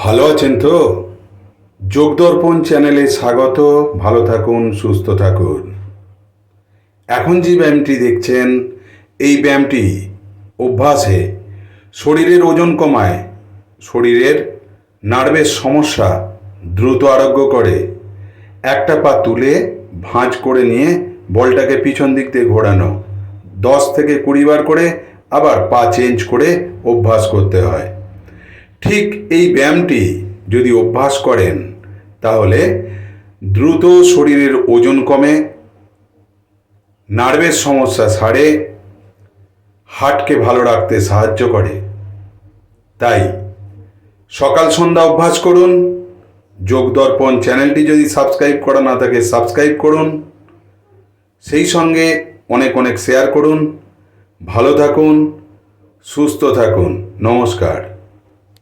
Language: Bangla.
ভালো আছেন তো? যোগদর্পণ চ্যানেলে স্বাগত, ভালো থাকুন, সুস্থ থাকুন। এখন যে ব্যায়ামটি দেখছেন, এই ব্যায়ামটি অভ্যাসে শরীরের ওজন কমায়, শরীরের নার্ভের সমস্যা দ্রুত আরোগ্য করে। একটা পা তুলে ভাঁজ করে নিয়ে বলটাকে পিছন দিক দিয়ে ঘোরানো, দশ থেকে কুড়ি বার করে আবার পা চেঞ্জ করে অভ্যাস করতে হয়। ঠিক এই ব্যায়ামটি যদি অভ্যাস করেন, তাহলে দ্রুত শরীরের ওজন কমে, নার্ভের সমস্যা সারে হার্টকে ভালো রাখতে সাহায্য করে। তাই সকাল সন্ধ্যা অভ্যাস করুন, যোগ দর্পণ চ্যানেলটি যদি সাবস্ক্রাইব করা না থাকে, সাবস্ক্রাইব করুন। সেই সঙ্গে অনেক অনেক শেয়ার করুন। ভালো থাকুন, সুস্থ থাকুন। নমস্কার।